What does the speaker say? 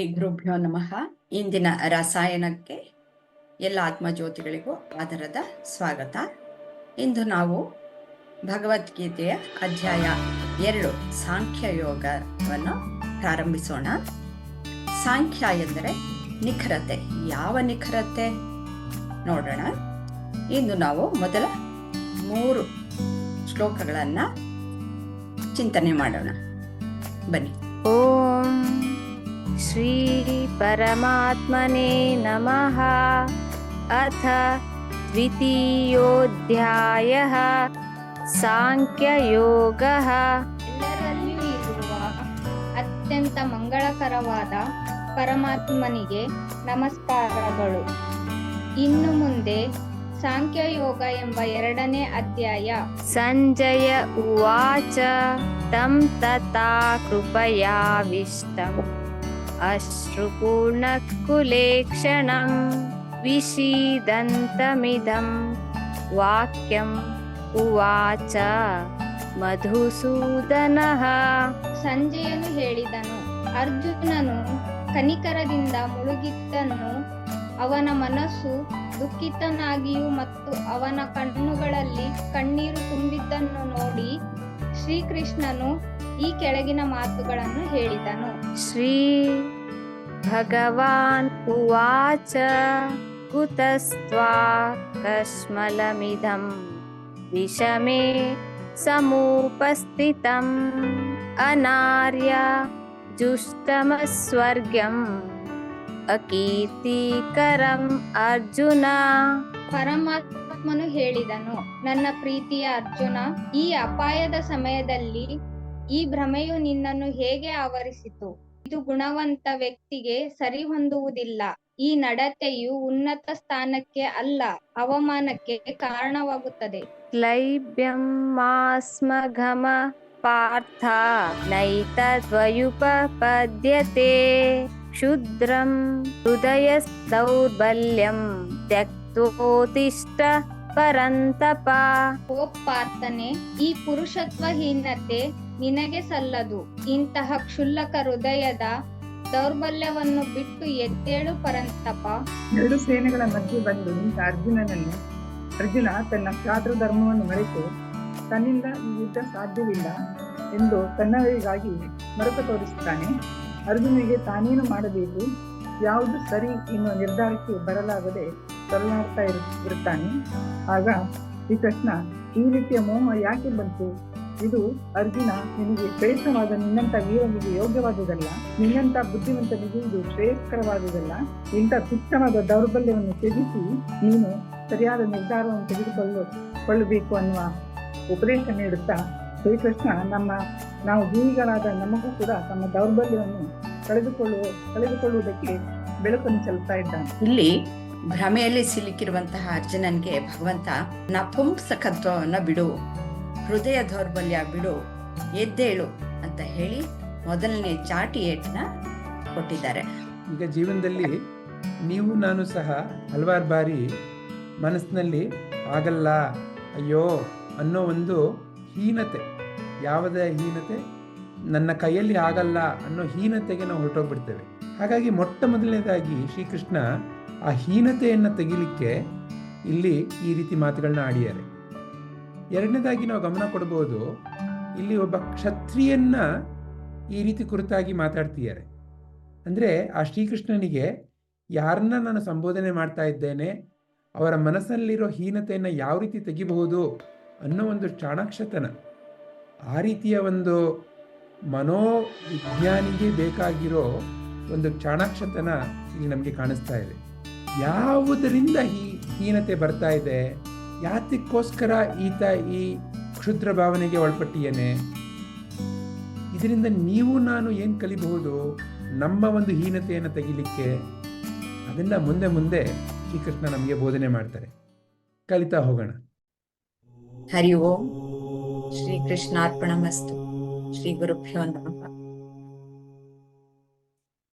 ಓಂ ಶ್ರೀ ಗುರುಭ್ಯೋ ನಮಃ. ಇಂದಿನ ರಸಾಯನಕ್ಕೆ ಎಲ್ಲ ಆತ್ಮಜ್ಯೋತಿಗಳಿಗೂ ಆಧಾರದ ಸ್ವಾಗತ. ಇಂದು ನಾವು ಭಗವದ್ಗೀತೆಯ ಅಧ್ಯಾಯ ಎರಡು ಸಾಂಖ್ಯ ಯೋಗವನ್ನು ಪ್ರಾರಂಭಿಸೋಣ. ಸಾಂಖ್ಯ ಎಂದರೆ ನಿಖರತೆ. ಯಾವ ನಿಖರತೆ? ನೋಡೋಣ. ಇಂದು ನಾವು ಮೊದಲ ಮೂರು ಶ್ಲೋಕಗಳನ್ನು ಚಿಂತನೆ ಮಾಡೋಣ. ಬನ್ನಿ. ॐ श्रीपरमात्मने नमः अथ द्वितीयोऽध्यायः साङ्ख्ययोगः ಎಲ್ಲರಲ್ಲಿಯೂ ಇರುವ ಅತ್ಯಂತ ಮಂಗಳಕರವಾದ ಪರಮಾತ್ಮನಿಗೆ ನಮಸ್ಕಾರಗಳು ಇನ್ನು ಮುಂದೆ ಸಾಂಖ್ಯಯೋಗ ಎಂಬ ಎರಡನೇ ಅಧ್ಯಾಯ सञ्जय उवाच तं तथा कृपयाविष्टम् अश्रुपूर्णकुलेक्षणं विषीदन्तमिदं वाक्यम् उवाच मधुसूदनः ಸಂಜೆಯನು ಹೇಳಿದನು ಅರ್ಜುನನು ಕನಿಕರದಿಂದ ಮುಳುಗಿದ್ದನ್ನು ಅವನ ಮನಸ್ಸು ದುಃಖಿತನಾಗಿಯೂ ಮತ್ತು ಅವನ ಕಣ್ಣುಗಳಲ್ಲಿ ಕಣ್ಣೀರು ತುಂಬಿದ್ದನ್ನು ನೋಡಿ ಶ್ರೀಕೃಷ್ಣನು ಈ ಕೆಳಗಿನ ಮಾತುಗಳನ್ನು ಹೇಳಿದನು. ಶ್ರೀ ಭಗವಾನ್ ಉವಾಚ ಕುತಸ್ತ್ವಾ ಕಶ್ಮಲಮಿದಂ ವಿಷಮೇ ಸಮೂಪಸ್ಥಿತಂ ಅನಾರ್ಯ ಜುಷ್ಟಮಸ್ವರ್ಗಂ ಅಕೀರ್ತಿಕರಂ ಅರ್ಜುನ. ಪರಮಾತ್ಮನು ಹೇಳಿದನು ನನ್ನ ಪ್ರೀತಿಯ ಅರ್ಜುನ ಈ ಅಪಾಯದ ಸಮಯದಲ್ಲಿ ಈ ಭ್ರಮೆಯು ನಿನ್ನನ್ನು ಹೇಗೆ ಆವರಿಸಿತು? ಇದು ಗುಣವಂತ ವ್ಯಕ್ತಿಗೆ ಸರಿಹೊಂದುವುದಿಲ್ಲ. ಈ ನಡತೆಯು ಉನ್ನತ ಸ್ಥಾನಕ್ಕೆ ಅಲ್ಲ, ಅವಮಾನಕ್ಕೆ ಕಾರಣವಾಗುತ್ತದೆ. ಲೈಭ್ಯಂ ಮಾಸ್ಮಘಮ ಪಾರ್ಥ ನೈತದ್ವಯುಪಪದ್ಯತೆ ಕ್ಷುದ್ರಂ ಹೃದಯ ದೌರ್ಬಲ್ಯಂ ತ್ಯಕ್ತೋತಿಷ್ಟ ಓ ಪಾರ್ಥನೆ ಈ ಪುರುಷತ್ವಹೀನತೆ ನಿನಗೆ ಸಲ್ಲದು. ಇಂತಹ ಕ್ಷುಲ್ಲಕ ಹೃದಯದ ದೌರ್ಬಲ್ಯವನ್ನು ಬಿಟ್ಟು ಎದ್ದೇಳು ಪರಂತಪ. ಎರಡು ಸೇನೆಗಳ ಮಧ್ಯೆ ಬಂದು ನಿಂತ ಅರ್ಜುನನನ್ನು ಅರ್ಜುನ ತನ್ನ ಕ್ಷಾತ್ರ ಧರ್ಮವನ್ನು ಮರೆತು ತನ್ನಿಂದ ಈ ಯುದ್ಧ ಸಾಧ್ಯವಿಲ್ಲ ಎಂದು ತನ್ನವರಿಗಾಗಿ ಮರುಕ ತೋರಿಸುತ್ತಾನೆ. ಅರ್ಜುನಿಗೆ ತಾನೇನು ಮಾಡಬೇಕು? ಯಾವುದು ಸರಿ ಎನ್ನುವ ನಿರ್ಧಾರಕ್ಕೆ ಬರಲಾಗದೆ ತೊರಲಾಡ್ತಾ ಇರ್, ಇರ್ತಾನೆ. ಆಗ ಶ್ರೀಕೃಷ್ಣ ಈ ರೀತಿಯ ಮೋಹ ಯಾಕೆ ಬಂತು? ಇದು ಅರ್ಜುನ ನಿನಗೆ ಶ್ರೇಷ್ಠವಾದ ನಿನ್ನಂತ ವೀರನಿಗೆ ಯೋಗ್ಯವಾದುದಲ್ಲ. ನಿನ್ನಂತ ಬುದ್ಧಿವಂತನಿಗೆ ಇದು ಶ್ರೇಯಸ್ಕರವಾದುದಲ್ಲ. ಇಂಥ ತುಚ್ಛವಾದ ದೌರ್ಬಲ್ಯವನ್ನು ತ್ಯಜಿಸಿ ನೀನು ಸರಿಯಾದ ನಿರ್ಧಾರವನ್ನು ತೆಗೆದುಕೊಳ್ಳು, ಕೊಳ್ಳಬೇಕು ಅನ್ನುವ ಉಪದೇಶ ನೀಡುತ್ತಾ ಶ್ರೀಕೃಷ್ಣ ನಮ್ಮ ನಾವು ಜೀವಿಗಳಾದ ನಮಗೂ ಕೂಡ ತಮ್ಮ ದೌರ್ಬಲ್ಯವನ್ನು ಕಳೆದುಕೊಳ್ಳುವ, ಕಳೆದುಕೊಳ್ಳುವುದಕ್ಕೆ ಬೆಳಕನ್ನು ಚೆಲ್ತಾ ಇದ್ದಾನೆ. ಇಲ್ಲಿ ಭ್ರಮೆಯಲ್ಲಿ ಸಿಲುಕಿರುವಂತಹ ಅರ್ಜುನನ್ಗೆ ಭಗವಂತ ನಪುಂಸಕತ್ವವನ್ನ ಬಿಡು, ಹೃದಯ ದೌರ್ಬಲ್ಯ ಬಿಡು, ಎದ್ದೇಳು ಅಂತ ಹೇಳಿ ಮೊದಲನೇ ಚಾಟಿ ಏಟ್ನ ಕೊಟ್ಟಿದ್ದಾರೆ. ಈಗ ಜೀವನದಲ್ಲಿ ನೀವು, ನಾನು ಸಹ ಹಲವಾರು ಬಾರಿ ಮನಸ್ಸಿನಲ್ಲಿ ಆಗಲ್ಲ, ಅಯ್ಯೋ ಅನ್ನೋ ಒಂದು ಹೀನತೆ, ಯಾವುದೇ ಹೀನತೆ? ನನ್ನ ಕೈಯಲ್ಲಿ ಆಗಲ್ಲ ಅನ್ನೋ ಹೀನತೆಗೆ ನಾವು ಹೊರಟೋಗ್ಬಿಡ್ತೇವೆ. ಹಾಗಾಗಿ ಮೊಟ್ಟ ಮೊದಲನೇದಾಗಿ ಶ್ರೀಕೃಷ್ಣ ಆ ಹೀನತೆಯನ್ನು ತೆಗಿಲಿಕ್ಕೆ ಇಲ್ಲಿ ಈ ರೀತಿ ಮಾತುಗಳನ್ನ ಆಡಿದ್ದಾರೆ. ಎರಡನೇದಾಗಿ ನಾವು ಗಮನ ಕೊಡ್ಬೋದು, ಇಲ್ಲಿ ಒಬ್ಬ ಕ್ಷತ್ರಿಯನ್ನ ಈ ರೀತಿ ಕುರಿತಾಗಿ ಮಾತಾಡ್ತಿದ್ದಾರೆ. ಅಂದರೆ ಆ ಶ್ರೀಕೃಷ್ಣನಿಗೆ, ಯಾರನ್ನ ನಾನು ಸಂಬೋಧನೆ ಮಾಡ್ತಾ ಇದ್ದೇನೆ, ಅವರ ಮನಸ್ಸಲ್ಲಿರೋ ಹೀನತೆಯನ್ನು ಯಾವ ರೀತಿ ತೆಗಿಬಹುದು ಅನ್ನೋ ಒಂದು ಚಾಣಾಕ್ಷತನ ಆ ರೀತಿಯ ಒಂದು ಮನೋವಿಜ್ಞಾನಿಗೆ ಬೇಕಾಗಿರೋ ಒಂದು ಚಾಣಾಕ್ಷತನ ಇಲ್ಲಿ ನಮಗೆ ಕಾಣಿಸ್ತಾ ಇದೆ. ಯಾವುದರಿಂದ ಈ ಹೀನತೆ ಬರ್ತಾ ಇದೆ? ಯಾತಕ್ಕೋಸ್ಕರ ಈತ ಈ ಕ್ಷುದ್ರ ಭಾವನೆಗೆ ಒಳಪಟ್ಟಿಯೇನೆ? ಇದರಿಂದ ನೀವು ನಾನು ಏನು ಕಲಿಬಹುದು? ನಮ್ಮ ಒಂದು ಹೀನತೆಯನ್ನು ತೆಗಿಲಿಕ್ಕೆ ಅದನ್ನ ಮುಂದೆ ಮುಂದೆ ಶ್ರೀಕೃಷ್ಣ ನಮಗೆ ಬೋಧನೆ ಮಾಡ್ತಾರೆ. ಕಲಿತಾ ಹೋಗೋಣ. ಹರಿ ಓಂ. ಶ್ರೀ ಕೃಷ್ಣಾರ್ಪಣ ಮಸ್ತು ಶ್ರೀ ಗುರುಭ್ಯೋ ನಮಃ.